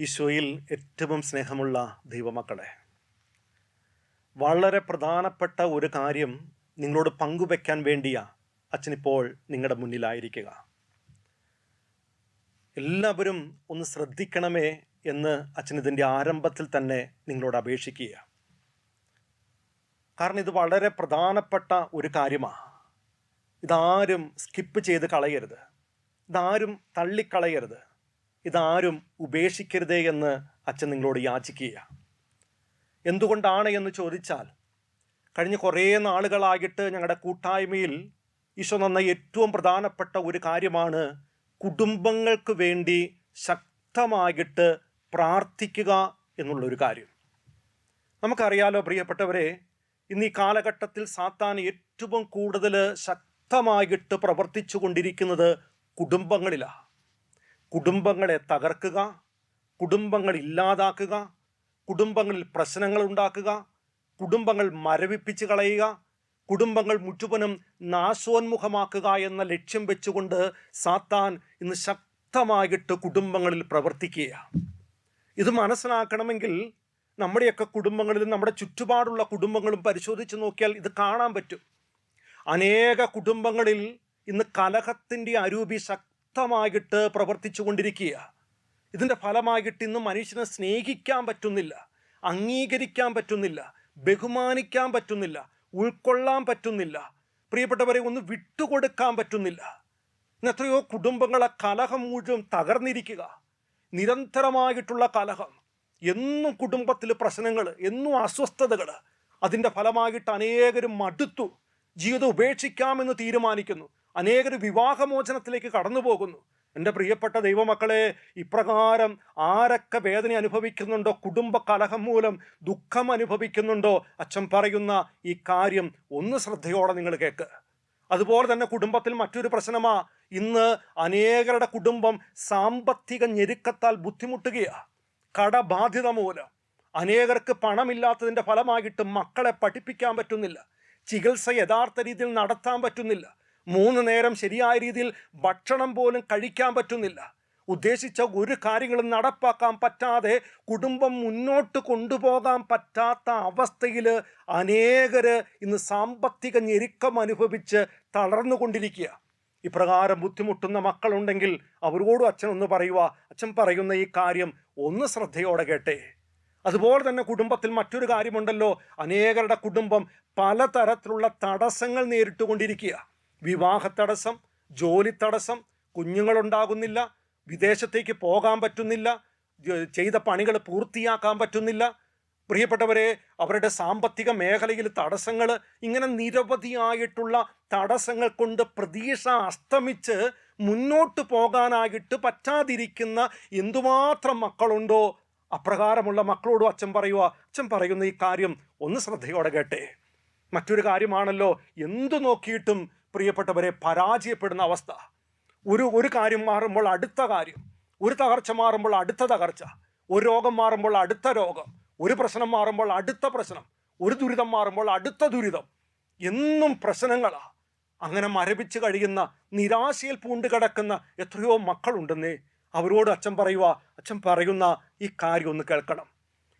ഈശോയിൽ ഏറ്റവും സ്നേഹമുള്ള ദൈവമക്കളെ വളരെ പ്രധാനപ്പെട്ട ഒരു കാര്യം നിങ്ങളോട് പങ്കുവെക്കാൻ വേണ്ടിയ അച്ഛനിപ്പോൾ നിങ്ങളുടെ മുന്നിലായിരിക്കുക. എല്ലാവരും ഒന്ന് ശ്രദ്ധിക്കണമേ എന്ന് അച്ഛൻ ഇതിന്റെ ആരംഭത്തിൽ തന്നെ നിങ്ങളോട് അപേക്ഷിക്കുക. കാരണം ഇത് വളരെ പ്രധാനപ്പെട്ട ഒരു കാര്യമാണ് ഇതാരും സ്കിപ്പ് ചെയ്ത് കളയരുത്. ഇതാരും തള്ളിക്കളയരുത്. ഇതാരും ഉപേക്ഷിക്കരുതേ എന്ന് അച്ഛൻ നിങ്ങളോട് യാചിക്കുക എന്തുകൊണ്ടാണ് എന്ന് ചോദിച്ചാൽ കഴിഞ്ഞ കുറേ നാളുകളായിട്ട് ഞങ്ങളുടെ കൂട്ടായ്മയിൽ ഈശോ നന്ന ഏറ്റവും പ്രധാനപ്പെട്ട ഒരു കാര്യമാണ് കുടുംബങ്ങൾക്ക് വേണ്ടി ശക്തമായിട്ട് പ്രാർത്ഥിക്കുക എന്നുള്ളൊരു കാര്യം. നമുക്കറിയാലോ പ്രിയപ്പെട്ടവരെ ഇന്ന് ഈ കാലഘട്ടത്തിൽ സാത്താൻ ഏറ്റവും കൂടുതൽ ശക്തമായിട്ട് പ്രവർത്തിച്ചു കൊണ്ടിരിക്കുന്നത് കുടുംബങ്ങളിലാണ് കുടുംബങ്ങളെ തകർക്കുക കുടുംബങ്ങൾ ഇല്ലാതാക്കുക കുടുംബങ്ങളിൽ പ്രശ്നങ്ങൾ ഉണ്ടാക്കുക കുടുംബങ്ങൾ മരവിപ്പിച്ച് കളയുക കുടുംബങ്ങൾ മുഴുവനും നാശോന്മുഖമാക്കുക എന്ന ലക്ഷ്യം വെച്ചുകൊണ്ട് സാത്താൻ ഇന്ന് ശക്തമായിട്ട് കുടുംബങ്ങളിൽ പ്രവർത്തിക്കുക ഇത് മനസ്സിലാക്കണമെങ്കിൽ നമ്മുടെയൊക്കെ കുടുംബങ്ങളിലും നമ്മുടെ ചുറ്റുപാടുള്ള കുടുംബങ്ങളും പരിശോധിച്ച് നോക്കിയാൽ ഇത് കാണാൻ പറ്റും. അനേക കുടുംബങ്ങളിൽ ഇന്ന് കലഹത്തിന്റെ അരൂപി ശക്തമായിട്ട് പ്രവർത്തിച്ചു കൊണ്ടിരിക്കുക ഇതിന്റെ ഫലമായിട്ട് ഇന്ന് മനുഷ്യനെ സ്നേഹിക്കാൻ പറ്റുന്നില്ല അംഗീകരിക്കാൻ പറ്റുന്നില്ല ബഹുമാനിക്കാൻ പറ്റുന്നില്ല ഉൾക്കൊള്ളാൻ പറ്റുന്നില്ല പ്രിയപ്പെട്ടവരെ ഒന്ന് വിട്ടുകൊടുക്കാൻ പറ്റുന്നില്ല. ഇന്ന് എത്രയോ കുടുംബങ്ങളെ കലഹം മുഴുവൻ തകർന്നിരിക്കുക. നിരന്തരമായിട്ടുള്ള കലഹം. എന്നും കുടുംബത്തിൽ പ്രശ്നങ്ങൾ എന്നും അസ്വസ്ഥതകൾ അതിന്റെ ഫലമായിട്ട് അനേകരും മടുത്തു. ജീവിതം ഉപേക്ഷിക്കാമെന്ന് തീരുമാനിക്കുന്നു. അനേകർ വിവാഹമോചനത്തിലേക്ക് കടന്നു പോകുന്നു എന്റെ പ്രിയപ്പെട്ട ദൈവമക്കളെ ഇപ്രകാരം ആരൊക്കെ വേദന അനുഭവിക്കുന്നുണ്ടോ കുടുംബ കലഹം മൂലം ദുഃഖം അനുഭവിക്കുന്നുണ്ടോ അച്ഛൻ പറയുന്ന ഈ കാര്യം ഒന്ന് ശ്രദ്ധയോടെ നിങ്ങൾ കേൾക്ക് അതുപോലെ തന്നെ കുടുംബത്തിൽ മറ്റൊരു പ്രശ്നമാ. ഇന്ന് അനേകരുടെ കുടുംബം സാമ്പത്തിക ഞെരുക്കത്താൽ ബുദ്ധിമുട്ടുകയാണ് കടബാധ്യത മൂലം. അനേകർക്ക് പണമില്ലാത്തതിന്റെ ഫലമായിട്ട് മക്കളെ പഠിപ്പിക്കാൻ പറ്റുന്നില്ല. ചികിത്സ യഥാർത്ഥ രീതിയിൽ നടത്താൻ പറ്റുന്നില്ല. മൂന്ന് നേരം ശരിയായ രീതിയിൽ ഭക്ഷണം പോലും കഴിക്കാൻ പറ്റുന്നില്ല. ഉദ്ദേശിച്ച ഒരു കാര്യങ്ങളും നടപ്പാക്കാൻ പറ്റാതെ കുടുംബം മുന്നോട്ട് കൊണ്ടുപോകാൻ പറ്റാത്ത അവസ്ഥയിൽ അനേകർ ഇന്ന് സാമ്പത്തിക ഞെരുക്കം അനുഭവിച്ച് തളർന്നുകൊണ്ടിരിക്കുക. ഇപ്രകാരം ബുദ്ധിമുട്ടുന്ന മക്കളുണ്ടെങ്കിൽ അവരോടും അച്ഛൻ ഒന്ന് പറയുക അച്ഛൻ പറയുന്ന ഈ കാര്യം ഒന്ന് ശ്രദ്ധയോടെ കേട്ടെ. അതുപോലെ തന്നെ കുടുംബത്തിൽ മറ്റൊരു കാര്യമുണ്ടല്ലോ അനേകരുടെ കുടുംബം പലതരത്തിലുള്ള തടസ്സങ്ങൾ നേരിട്ടുകൊണ്ടിരിക്കുക. വിവാഹ തടസ്സം ജോലി തടസ്സം കുഞ്ഞുങ്ങളുണ്ടാകുന്നില്ല വിദേശത്തേക്ക് പോകാൻ പറ്റുന്നില്ല ചെയ്ത പണികൾ പൂർത്തിയാക്കാൻ പറ്റുന്നില്ല. പ്രിയപ്പെട്ടവരെ അവരുടെ സാമ്പത്തിക മേഖലയിൽ തടസ്സങ്ങൾ ഇങ്ങനെ നിരവധിയായിട്ടുള്ള തടസ്സങ്ങൾ കൊണ്ട് പ്രതീക്ഷ അസ്തമിച്ച് മുന്നോട്ട് പോകാനായിട്ട് പറ്റാതിരിക്കുന്ന എന്തുമാത്രം മക്കളുണ്ടോ അപ്രകാരമുള്ള മക്കളോടും അച്ഛൻ പറയുക അച്ഛൻ പറയുന്ന ഈ കാര്യം ഒന്ന് ശ്രദ്ധയോടെ കേട്ടെ. മറ്റൊരു കാര്യമാണല്ലോ എന്തു നോക്കിയിട്ടും പ്രിയപ്പെട്ടവരെ പരാജയപ്പെടുന്ന അവസ്ഥ. ഒരു ഒരു കാര്യം മാറുമ്പോൾ അടുത്ത കാര്യം. ഒരു തകർച്ച മാറുമ്പോൾ അടുത്ത തകർച്ച. ഒരു രോഗം മാറുമ്പോൾ അടുത്ത രോഗം. ഒരു പ്രശ്നം മാറുമ്പോൾ അടുത്ത പ്രശ്നം. ഒരു ദുരിതം മാറുമ്പോൾ അടുത്ത ദുരിതം. എന്നും പ്രശ്നങ്ങളാണ് അങ്ങനെ മരവിച്ച് കഴിയുന്ന നിരാശയിൽ പൂണ്ട് കിടക്കുന്ന എത്രയോ മക്കളുണ്ടെന്നേ അവരോട് അച്ഛൻ പറയുക അച്ഛൻ പറയുന്ന ഈ കാര്യം ഒന്ന് കേൾക്കണം.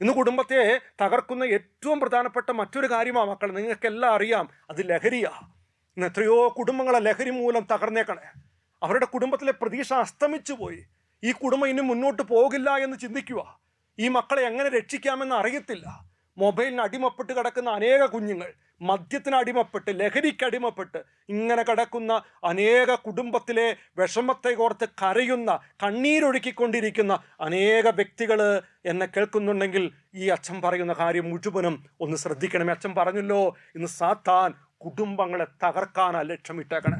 ഇന്ന് കുടുംബത്തെ തകർക്കുന്ന ഏറ്റവും പ്രധാനപ്പെട്ട മറ്റൊരു കാര്യമാണ് മക്കൾ നിങ്ങൾക്കെല്ലാം അറിയാം അത് ലഹരിയാ. എത്രയോ കുടുംബങ്ങളെ ലഹരി മൂലം തകർന്നേക്കണേ. അവരുടെ കുടുംബത്തിലെ പ്രതീക്ഷ അസ്തമിച്ചു പോയി. ഈ കുടുംബം ഇനി മുന്നോട്ട് പോകില്ല എന്ന് ചിന്തിക്കുക ഈ മക്കളെ എങ്ങനെ രക്ഷിക്കാമെന്ന് അറിയത്തില്ല. മൊബൈലിന് അടിമപ്പെട്ട് കിടക്കുന്ന അനേക കുഞ്ഞുങ്ങൾ മദ്യത്തിന് അടിമപ്പെട്ട് ലഹരിക്ക് അടിമപ്പെട്ട് ഇങ്ങനെ കിടക്കുന്ന അനേക കുടുംബത്തിലെ വിഷമത്തെ ഓർത്ത് കരയുന്ന കണ്ണീരൊഴുക്കിക്കൊണ്ടിരിക്കുന്ന അനേക വ്യക്തികൾ എന്നെ കേൾക്കുന്നുണ്ടെങ്കിൽ ഈ അച്ഛൻ പറയുന്ന കാര്യം മുഴുവനും ഒന്ന് ശ്രദ്ധിക്കണമേ. അച്ഛൻ പറഞ്ഞല്ലോ ഇന്ന് സാത്താൻ കുടുംബങ്ങളെ തകർക്കാനാ ലക്ഷ്യമിട്ടേക്കണേ.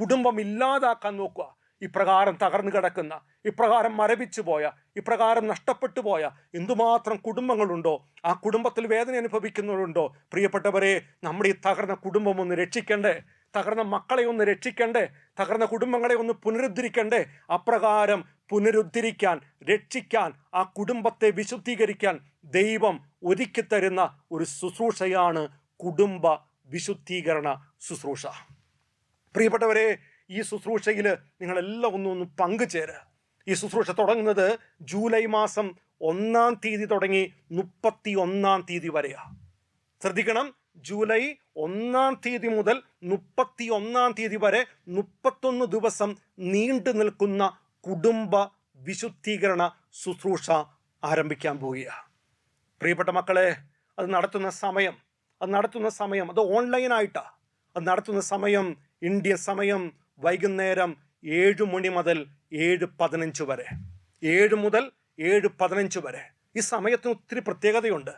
കുടുംബം ഇല്ലാതാക്കാൻ നോക്കുക. ഇപ്രകാരം തകർന്നു കിടക്കുന്ന ഇപ്രകാരം മരവിച്ചു പോയ ഇപ്രകാരം നഷ്ടപ്പെട്ടു പോയ എന്തുമാത്രം കുടുംബങ്ങളുണ്ടോ ആ കുടുംബത്തിൽ വേദന അനുഭവിക്കുന്നവരുണ്ടോ? പ്രിയപ്പെട്ടവരെ നമ്മുടെ ഈ തകർന്ന കുടുംബം ഒന്ന് രക്ഷിക്കണ്ടേ? തകർന്ന മക്കളെ ഒന്ന് രക്ഷിക്കണ്ടേ? തകർന്ന കുടുംബങ്ങളെ ഒന്ന് പുനരുദ്ധരിക്കണ്ടേ? അപ്രകാരം പുനരുദ്ധരിക്കാൻ രക്ഷിക്കാൻ ആ കുടുംബത്തെ വിശുദ്ധീകരിക്കാൻ ദൈവം ഒരുക്കി തരുന്ന ഒരു ശുശ്രൂഷയാണ് കുടുംബ വിശുദ്ധീകരണ ശുശ്രൂഷ. പ്രിയപ്പെട്ടവരെ ഈ ശുശ്രൂഷയിൽ നിങ്ങളെല്ലാം ഒന്ന് ഒന്ന് പങ്കുചേരുക ഈ ശുശ്രൂഷ തുടങ്ങുന്നത് ജൂലൈ മാസം ഒന്നാം തീയതി തുടങ്ങി മുപ്പത്തി ഒന്നാം തീയതി വരെയാണ് ശ്രദ്ധിക്കണം ജൂലൈ ഒന്നാം തീയതി മുതൽ മുപ്പത്തി ഒന്നാം തീയതി വരെ മുപ്പത്തൊന്ന് ദിവസം നീണ്ടു നിൽക്കുന്ന കുടുംബ വിശുദ്ധീകരണ ശുശ്രൂഷ ആരംഭിക്കാൻ പോവുകയാണ് പ്രിയപ്പെട്ട മക്കളെ അത് നടത്തുന്ന സമയം അത് നടത്തുന്ന സമയം അത് ഓൺലൈനായിട്ടാണ് അത് നടത്തുന്ന സമയം ഇന്ത്യൻ സമയം വൈകുന്നേരം ഏഴ് മണി മുതൽ ഏഴ് പതിനഞ്ച് വരെ. ഏഴ് മുതൽ ഏഴ് പതിനഞ്ച് വരെ. ഈ സമയത്തിന് ഒത്തിരി പ്രത്യേകതയുണ്ട്.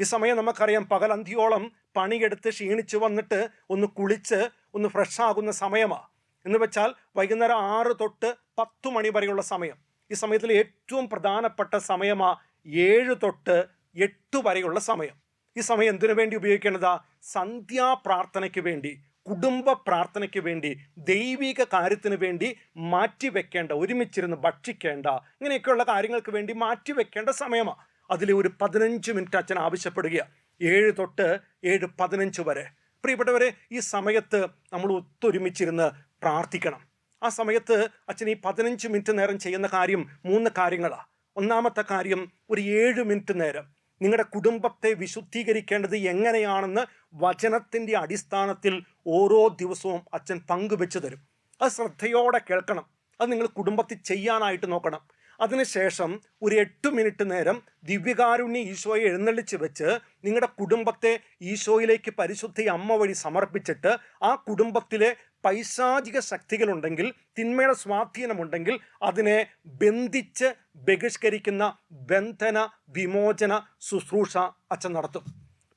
ഈ സമയം നമുക്കറിയാം പകൽ അന്തിയോളം പണിയെടുത്ത് ക്ഷീണിച്ച് വന്നിട്ട് ഒന്ന് കുളിച്ച് ഒന്ന് ഫ്രഷ് ആകുന്ന സമയമാണ് എന്ന് വെച്ചാൽ വൈകുന്നേരം ആറ് തൊട്ട് പത്ത് മണി വരെയുള്ള സമയം. ഈ സമയത്തിൽ ഏറ്റവും പ്രധാനപ്പെട്ട സമയമാണ് ഏഴ് തൊട്ട് എട്ട് വരെയുള്ള സമയം. ഈ സമയം എന്തിനു വേണ്ടി ഉപയോഗിക്കേണ്ടതാ? സന്ധ്യാപ്രാർത്ഥനയ്ക്ക് വേണ്ടി കുടുംബ പ്രാർത്ഥനയ്ക്ക് വേണ്ടി ദൈവിക കാര്യത്തിന് വേണ്ടി മാറ്റിവെക്കേണ്ട ഒരുമിച്ചിരുന്ന് ഭക്ഷിക്കേണ്ട ഇങ്ങനെയൊക്കെയുള്ള കാര്യങ്ങൾക്ക് വേണ്ടി മാറ്റിവെക്കേണ്ട സമയമാണ് അതിൽ ഒരു പതിനഞ്ച് മിനിറ്റ് അച്ഛൻ ആവശ്യപ്പെടുകയാണ് ഏഴ് തൊട്ട് ഏഴ് പതിനഞ്ച് വരെ. പ്രിയപ്പെട്ടവരെ ഈ സമയത്ത് നമ്മൾ ഒത്തൊരുമിച്ചിരുന്ന് പ്രാർത്ഥിക്കണം. ആ സമയത്ത് അച്ഛൻ ഈ പതിനഞ്ച് മിനിറ്റ് നേരം ചെയ്യുന്ന കാര്യം മൂന്ന് കാര്യങ്ങളാണ് ഒന്നാമത്തെ കാര്യം ഒരു ഏഴ് മിനിറ്റ് നേരം. നിങ്ങളുടെ കുടുംബത്തെ വിശുദ്ധീകരിക്കേണ്ടത് എങ്ങനെയാണെന്ന് വചനത്തിന്റെ അടിസ്ഥാനത്തിൽ ഓരോ ദിവസവും അച്ഛൻ പങ്കുവെച്ച് തരും. അത് ശ്രദ്ധയോടെ കേൾക്കണം. അത് നിങ്ങൾ കുടുംബത്തിൽ ചെയ്യാനായിട്ട് നോക്കണം. അതിനുശേഷം ഒരു എട്ട് മിനിറ്റ് നേരം ദിവ്യകാരുണ്യ ഈശോയെ എഴുന്നള്ളിച്ച് വെച്ച് നിങ്ങളുടെ കുടുംബത്തെ ഈശോയിലേക്ക് പരിശുദ്ധി അമ്മ വഴി സമർപ്പിച്ചിട്ട് ആ കുടുംബത്തിലെ പൈശാചിക ശക്തികളുണ്ടെങ്കിൽ തിന്മയുടെ സ്വാധീനമുണ്ടെങ്കിൽ അതിനെ ബന്ധിച്ച് ബഹിഷ്കരിക്കുന്ന ബന്ധന വിമോചന ശുശ്രൂഷ അച്ഛൻ നടത്തും.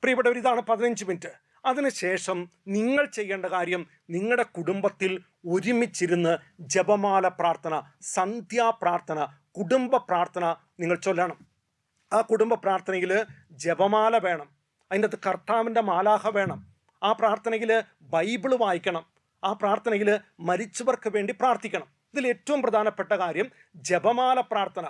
പ്രിയപ്പെട്ടവർ ഇതാണ് പതിനഞ്ച് മിനിറ്റ്. അതിനുശേഷം നിങ്ങൾ ചെയ്യേണ്ട കാര്യം നിങ്ങളുടെ കുടുംബത്തിൽ ഒരുമിച്ചിരുന്ന് ജപമാല പ്രാർത്ഥന സന്ധ്യാപ്രാർത്ഥന കുടുംബ പ്രാർത്ഥന നിങ്ങൾ ചൊല്ലണം. ആ കുടുംബ പ്രാർത്ഥനയിൽ ജപമാല വേണം. അതിന്റെ അകത്ത് കർത്താവിന്റെ മാലാഹ വേണം. ആ പ്രാർത്ഥനയിൽ ബൈബിൾ വായിക്കണം. ആ പ്രാർത്ഥനയിൽ മരിച്ചവർക്ക് വേണ്ടി പ്രാർത്ഥിക്കണം. ഇതിൽ ഏറ്റവും പ്രധാനപ്പെട്ട കാര്യം ജപമാല പ്രാർത്ഥന.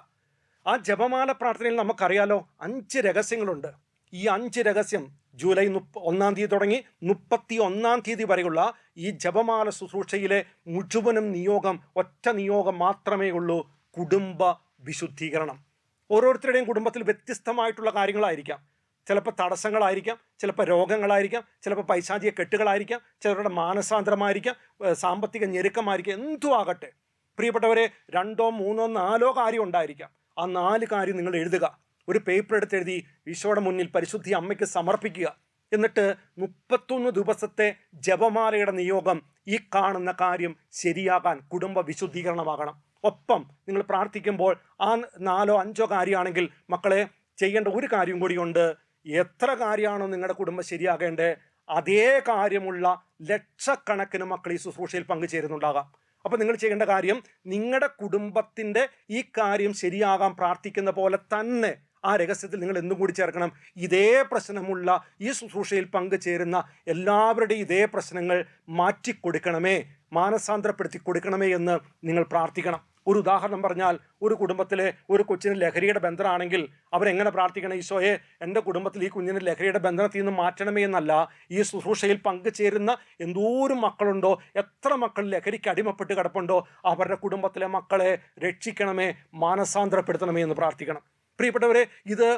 ആ ജപമാല പ്രാർത്ഥനയിൽ നമുക്കറിയാലോ അഞ്ച് രഹസ്യങ്ങളുണ്ട്. ഈ അഞ്ച് രഹസ്യം ജൂലൈ മുപ്പ ഒന്നാം തീയതി തുടങ്ങി മുപ്പത്തി ഒന്നാം തീയതി വരെയുള്ള ഈ ജപമാല ശുശ്രൂഷയിലെ മുഴുവനും നിയോഗം ഒറ്റ നിയോഗം മാത്രമേ ഉള്ളൂ കുടുംബ വിശുദ്ധീകരണം. ഓരോരുത്തരുടെയും കുടുംബത്തിൽ വ്യത്യസ്തമായിട്ടുള്ള കാര്യങ്ങളായിരിക്കാം. ചിലപ്പോൾ തടസ്സങ്ങളായിരിക്കാം ചിലപ്പോൾ രോഗങ്ങളായിരിക്കാം ചിലപ്പോൾ പൈശാചിക കെട്ടുകളായിരിക്കാം ചിലരുടെ മാനസാന്തരമായിരിക്കാം സാമ്പത്തിക ഞെരുക്കമായിരിക്കാം എന്തും ആകട്ടെ. പ്രിയപ്പെട്ടവരെ രണ്ടോ മൂന്നോ നാലോ കാര്യം ഉണ്ടായിരിക്കാം. ആ നാല് കാര്യം നിങ്ങൾ എഴുതുക. ഒരു പേപ്പർ എടുത്ത് എഴുതി ഈശോയുടെ മുന്നിൽ പരിശുദ്ധി അമ്മയ്ക്ക് സമർപ്പിക്കുക. എന്നിട്ട് മുപ്പത്തൊന്ന് ദിവസത്തെ ജപമാലയുടെ നിയോഗം ഈ കാണുന്ന കാര്യം ശരിയാകാൻ കുടുംബ വിശുദ്ധീകരണമാകണം. ഒപ്പം നിങ്ങൾ പ്രാർത്ഥിക്കുമ്പോൾ ആ നാലോ അഞ്ചോ കാര്യമാണെങ്കിൽ മക്കളെ ചെയ്യേണ്ട ഒരു കാര്യം കൂടിയുണ്ട്. എത്ര കാര്യമാണോ നിങ്ങളുടെ കുടുംബം ശരിയാകേണ്ടത് അതേ കാര്യമുള്ള ലക്ഷക്കണക്കിന് മക്കൾ ഈ ശുശ്രൂഷയിൽ പങ്കുചേരുന്നുണ്ടാകാം. അപ്പോൾ നിങ്ങൾ ചെയ്യേണ്ട കാര്യം നിങ്ങളുടെ കുടുംബത്തിന്റെ ഈ കാര്യം ശരിയാകാൻ പ്രാർത്ഥിക്കുന്ന പോലെ തന്നെ ആ രഹസ്യത്തിൽ നിങ്ങൾ എന്തും കൂടി ചേർക്കണം. ഇതേ പ്രശ്നമുള്ള ഈ ശുശ്രൂഷയിൽ പങ്കുചേരുന്ന എല്ലാവരുടെയും ഇതേ പ്രശ്നങ്ങൾ മാറ്റിക്കൊടുക്കണമേ മാനസാന്തരപ്പെടുത്തി കൊടുക്കണമേ എന്ന് നിങ്ങൾ പ്രാർത്ഥിക്കണം. ഒരു ഉദാഹരണം പറഞ്ഞാൽ ഒരു കുടുംബത്തിലെ ഒരു കൊച്ചിന് ലഹരിയുടെ ബന്ധനാണെങ്കിൽ അവരെങ്ങനെ പ്രാർത്ഥിക്കണം ഈശോയെ എന്റെ കുടുംബത്തിൽ ഈ കുഞ്ഞിന് ലഹരിയുടെ ബന്ധനത്തിൽ നിന്ന് മാറ്റണമേ എന്നല്ല ഈ ശുശ്രൂഷയിൽ പങ്കുചേരുന്ന എന്തോരം മക്കളുണ്ടോ എത്ര മക്കൾ ലഹരിക്ക് അടിമപ്പെട്ട് കിടപ്പുണ്ടോ അവരുടെ കുടുംബത്തിലെ മക്കളെ രക്ഷിക്കണമേ മാനസാന്തരപ്പെടുത്തണമേ എന്ന് പ്രാർത്ഥിക്കണം. പ്രിയപ്പെട്ടവരെ ഇത്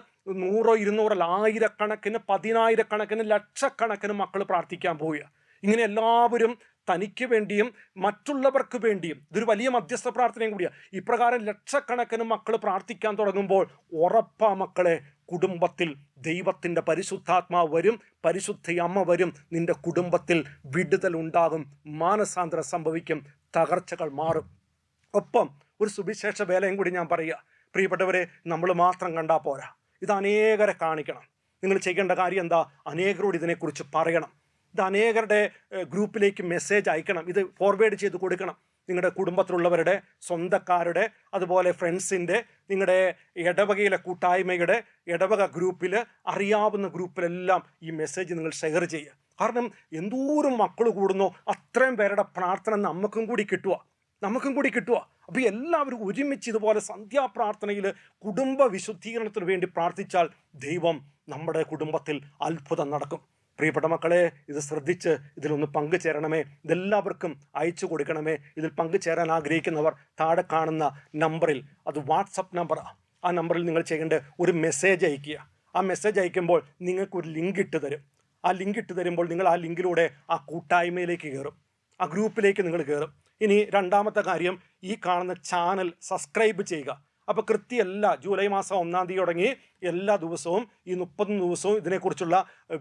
നൂറോ ഇരുന്നൂറോ ആയിരക്കണക്കിന് പതിനായിരക്കണക്കിന് ലക്ഷക്കണക്കിന് മക്കൾ പ്രാർത്ഥിക്കാൻ പോവുക. ഇങ്ങനെ എല്ലാവരും തനിക്ക് വേണ്ടിയും മറ്റുള്ളവർക്ക് വേണ്ടിയും ഇതൊരു വലിയ മധ്യസ്ഥ പ്രാർത്ഥനയും കൂടിയാണ് ഇപ്രകാരം ലക്ഷക്കണക്കിന് മക്കൾ പ്രാർത്ഥിക്കാൻ തുടങ്ങുമ്പോൾ ഉറപ്പാ മക്കളെ കുടുംബത്തിൽ ദൈവത്തിന്റെ പരിശുദ്ധാത്മാവ് വരും പരിശുദ്ധ അമ്മ വരും നിന്റെ കുടുംബത്തിൽ വിടുതൽ ഉണ്ടാകും മാനസാന്തരം സംഭവിക്കും തകർച്ചകൾ മാറും. ഒപ്പം ഒരു സുവിശേഷ വേലയും കൂടി ഞാൻ പറയുക. പ്രിയപ്പെട്ടവരെ നമ്മൾ മാത്രം കണ്ടാൽ പോരാ. ഇത് അനേകരെ കാണിക്കണം. നിങ്ങൾ ചെയ്യേണ്ട കാര്യം എന്താ? അനേകരോട് ഇതിനെക്കുറിച്ച് പറയണം. ഇത് അനേകരുടെ ഗ്രൂപ്പിലേക്ക് മെസ്സേജ് അയക്കണം. ഇത് ഫോർവേഡ് ചെയ്ത് കൊടുക്കണം. നിങ്ങളുടെ കുടുംബത്തിലുള്ളവരുടെ സ്വന്തക്കാരുടെ അതുപോലെ ഫ്രണ്ട്സിന്റെ നിങ്ങളുടെ ഇടവകയിലെ കൂട്ടായ്മയുടെ ഇടവക ഗ്രൂപ്പിൽ അറിയാവുന്ന ഗ്രൂപ്പിലെല്ലാം ഈ മെസ്സേജ് നിങ്ങൾ ഷെയർ ചെയ്യുക. കാരണം എന്തോരം മക്കൾ കൂടുന്നോ അത്രയും പേരുടെ പ്രാർത്ഥന നമുക്കും കൂടി കിട്ടുക. നമുക്കും കൂടി കിട്ടുക. അപ്പോൾ എല്ലാവരും ഒരുമിച്ച് ഇതുപോലെ സന്ധ്യാപ്രാർത്ഥനയിൽ കുടുംബ വിശുദ്ധീകരണത്തിന് വേണ്ടി പ്രാർത്ഥിച്ചാൽ ദൈവം നമ്മുടെ കുടുംബത്തിൽ അത്ഭുതം നടക്കും. പ്രിയപ്പെട്ട മക്കളെ ഇത് ശ്രദ്ധിച്ച് ഇതിലൊന്ന് പങ്കുചേരണമേ. ഇതെല്ലാവർക്കും അയച്ചു കൊടുക്കണമേ. ഇതിൽ പങ്കുചേരാൻ ആഗ്രഹിക്കുന്നവർ താഴെ കാണുന്ന നമ്പറിൽ അത് വാട്സപ്പ് നമ്പർ ആ നമ്പറിൽ നിങ്ങൾ ചെയ്യേണ്ട ഒരു മെസ്സേജ് അയക്കുക ആ മെസ്സേജ് അയക്കുമ്പോൾ നിങ്ങൾക്കൊരു ലിങ്ക് ഇട്ട് തരും. ആ ലിങ്ക് ഇട്ട് തരുമ്പോൾ നിങ്ങൾ ആ ലിങ്കിലൂടെ ആ കൂട്ടായ്മയിലേക്ക് കയറും. ആ ഗ്രൂപ്പിലേക്ക് നിങ്ങൾ കയറും. ഇനി രണ്ടാമത്തെ കാര്യം ഈ കാണുന്ന ചാനൽ സബ്സ്ക്രൈബ് ചെയ്യുക. അപ്പോൾ കൃത്യമല്ല ജൂലൈ മാസം ഒന്നാം തീയതി തുടങ്ങി എല്ലാ ദിവസവും ഈ മുപ്പത് ദിവസവും ഇതിനെക്കുറിച്ചുള്ള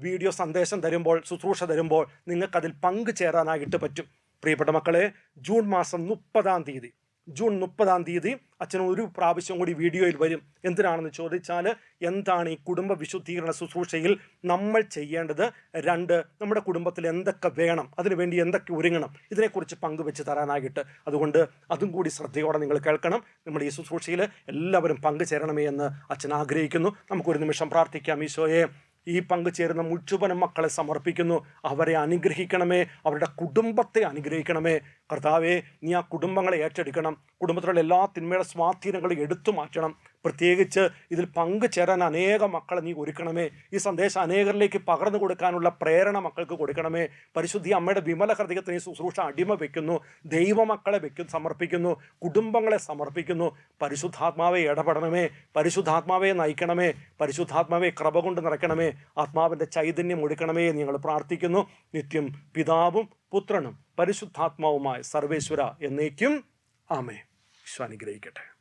വീഡിയോ സന്ദേശം തരുമ്പോൾ ശുശ്രൂഷ തരുമ്പോൾ നിങ്ങൾക്കതിൽ പങ്കുചേരാനായിട്ട് പറ്റും. പ്രിയപ്പെട്ട മക്കളെ ജൂൺ മാസം മുപ്പതാം തീയതി. ജൂൺ മുപ്പതാം തീയതി അച്ഛൻ ഒരു പ്രാവശ്യം കൂടി വീഡിയോയിൽ വരും. എന്തിനാണെന്ന് ചോദിച്ചാൽ എന്താണ് ഈ കുടുംബ വിശുദ്ധീകരണ ശുശ്രൂഷയിൽ നമ്മൾ ചെയ്യേണ്ടത്? രണ്ട് നമ്മുടെ കുടുംബത്തിൽ എന്തൊക്കെ വേണം? അതിനുവേണ്ടി എന്തൊക്കെ ഒരുങ്ങണം? ഇതിനെക്കുറിച്ച് പങ്കുവെച്ച് തരാനായിട്ട്. അതുകൊണ്ട് അതും കൂടി ശ്രദ്ധയോടെ നിങ്ങൾ കേൾക്കണം. നമ്മുടെ ഈ ശുശ്രൂഷയിൽ എല്ലാവരും പങ്കുചേരണമേ എന്ന് അച്ഛൻ ആഗ്രഹിക്കുന്നു. നമുക്കൊരു നിമിഷം പ്രാർത്ഥിക്കാം. ഈശോയെ ഈ പങ്കുചേരുന്ന മുഴുവനും മക്കളെ സമർപ്പിക്കുന്നു. അവരെ അനുഗ്രഹിക്കണമേ. അവരുടെ കുടുംബത്തെ അനുഗ്രഹിക്കണമേ. കർത്താവെ നീ ആ കുടുംബങ്ങളെ ഏറ്റെടുക്കണം. കുടുംബത്തിലുള്ള എല്ലാ തിന്മയുടെ സ്വാധീനങ്ങളും എടുത്തു മാറ്റണം. പ്രത്യേകിച്ച് ഇതിൽ പങ്കുചേരാൻ അനേക മക്കളെ നീ ഒരുക്കണമേ. ഈ സന്ദേശം അനേകരിലേക്ക് പകർന്നു കൊടുക്കാനുള്ള പ്രേരണ മക്കൾക്ക് കൊടുക്കണമേ. പരിശുദ്ധി അമ്മയുടെ വിമല ഹൃദയത്തിന് ശുശ്രൂഷ അടിമ വെക്കുന്നു. ദൈവമക്കളെ വെക്കും സമർപ്പിക്കുന്നു. കുടുംബങ്ങളെ സമർപ്പിക്കുന്നു. പരിശുദ്ധാത്മാവെ ഇടപെടണമേ. പരിശുദ്ധാത്മാവെ നയിക്കണമേ. പരിശുദ്ധാത്മാവെ കൃപ കൊണ്ട് നിറയ്ക്കണമേ. ആത്മാവിന്റെ ചൈതന്യം ഒടുക്കണമേ ഞങ്ങൾ പ്രാർത്ഥിക്കുന്നു. നിത്യം പിതാവും പുത്രനും പരിശുദ്ധാത്മാവുമായ സർവേശ്വര എന്നേക്കും ആമേ വിശ്വ അനുഗ്രഹിക്കട്ടെ.